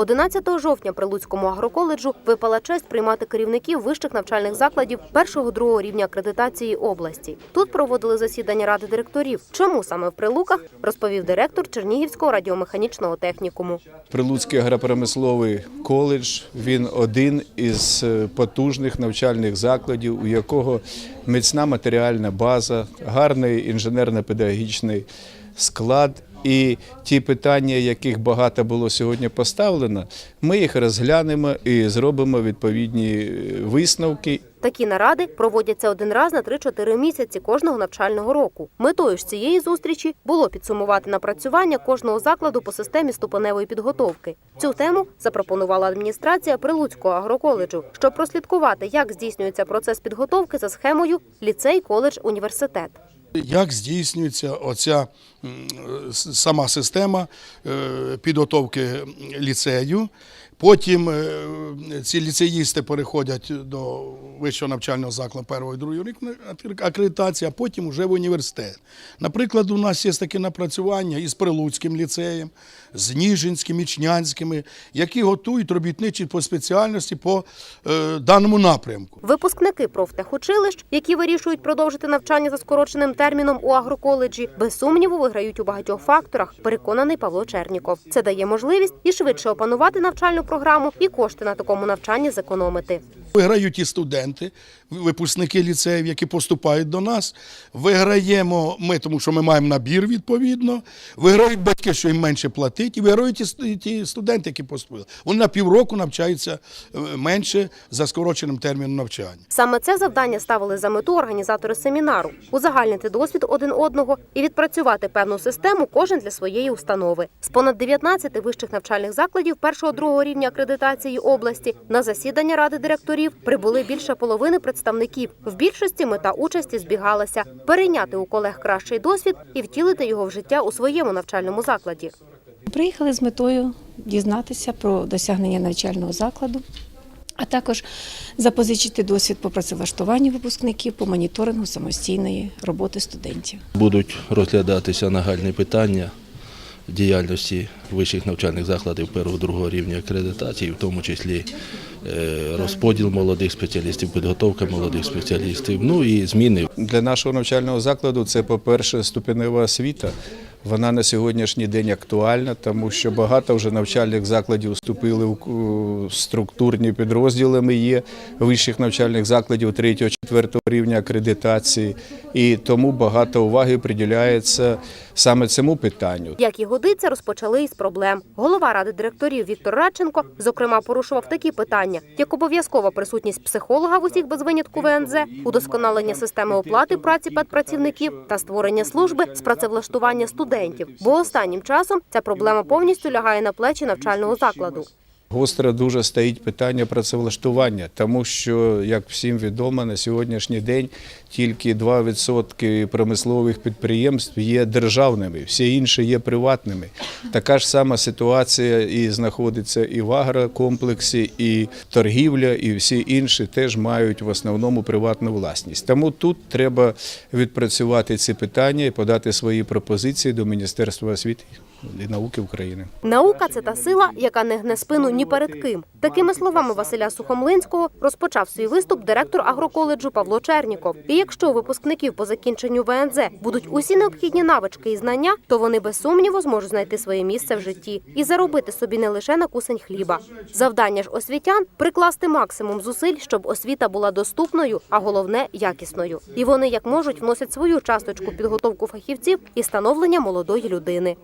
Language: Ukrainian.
11 жовтня при Луцькому агроколеджу випала честь приймати керівників вищих навчальних закладів першого-другого рівня акредитації області. Тут проводили засідання ради директорів. Чому саме в Прилуках, розповів директор Чернігівського радіомеханічного технікуму. Прилуцький агропромисловий коледж він один із е, потужних навчальних закладів, у якого міцна матеріальна база, гарний інженерно-педагогічний склад. І ті питання, яких багато було сьогодні поставлено, ми їх розглянемо і зробимо відповідні е, висновки Такі наради проводяться один раз на 3-4 місяці кожного навчального року. Метою ж цієї зустрічі було підсумувати напрацювання кожного закладу по системі ступеневої підготовки. Цю тему запропонувала адміністрація Прилуцького агроколеджу, щоб прослідкувати, як здійснюється процес підготовки за схемою ліцей, коледж, університет. Як здійснюється оця сама система е, підготовки ліцею? Потім е, ці ліцеїсти переходять до вищого навчального закладу першого і другого рік акредитації, а потім вже в університет. Наприклад, у нас є таке напрацювання із Прилуцьким ліцеєм, з Ніжинським, Ічнянськими, які готують робітничі по спеціальності по е, даному напрямку. Випускники профтехучилищ, які вирішують продовжити навчання за скороченим терміном у агроколеджі, без сумніву виграють у багатьох факторах, переконаний Павло Черніков. Це дає можливість і швидше опанувати навчальну програму, і кошти на такому навчанні зекономити. Виграють і студенти, випускники ліцеїв, які поступають до нас. Виграємо ми, тому що ми маємо набір відповідно. Виграють батьки, що їм менше платить, і виграють і ті студенти, які поступили. Вони на півроку навчаються е, менше за скороченим терміном навчання. Саме це завдання ставили за мету організатори семінару узагальнити досвід один одного і відпрацювати певну систему кожен для своєї установи. З понад 19 вищих навчальних закладів першого-другого рівня акредитації області на засідання ради директорів прибули більше половини представників. В більшості мета участі збігалася перейняти у колег кращий досвід і втілити його в життя у своєму навчальному закладі. Приїхали з метою дізнатися про досягнення навчального закладу, а також запозичити досвід по працевлаштуванню випускників по моніторингу самостійної роботи студентів. Будуть розглядатися нагальні питання діяльності вищих навчальних закладів першого-другого рівня акредитації, в тому числі е, розподіл молодих спеціалістів, підготовка молодих спеціалістів, ну і зміни Для нашого навчального закладу це, по-перше, ступенева освіта. Вона на сьогоднішній день актуальна, тому що багато вже навчальних закладів вступили в структурні підрозділи. Ми є вищих навчальних закладів 3-4 рівня акредитації, і тому багато уваги приділяється саме цьому питанню. Як і годиться, розпочали із проблем. Голова ради директорів Віктор Радченко, зокрема, порушував такі питання, як обов'язкова присутність психолога в усіх без винятку ВНЗ, удосконалення системи оплати праці педпрацівників та створення служби з працевлаштування студентів. Бо останнім часом ця проблема повністю лягає на плечі навчального закладу. Гостро дуже стоїть питання працевлаштування, тому що, як всім відомо, на сьогоднішній день тільки 2% промислових підприємств є державними, всі інші є приватними. Така ж сама ситуація і знаходиться і в агрокомплексі, і торгівля, і всі інші теж мають в основному приватну власність. Тому тут треба відпрацювати ці питання і подати свої пропозиції до Міністерства освіти і науки України. Наука це та сила, яка не гне спину ні перед ким. Такими словами Василя Сухомлинського розпочав свій виступ директор агроколеджу Павло Черніков. І якщо випускників по закінченню ВНЗ будуть усі необхідні навички і знання, то вони без сумніву зможуть знайти своє місце в житті і заробити собі не лише на кусень хліба. Завдання ж освітян прикласти максимум зусиль, щоб освіта була доступною, а головне якісною. І вони як можуть вносять свою часточку підготовку фахівців і становлення молодої людини.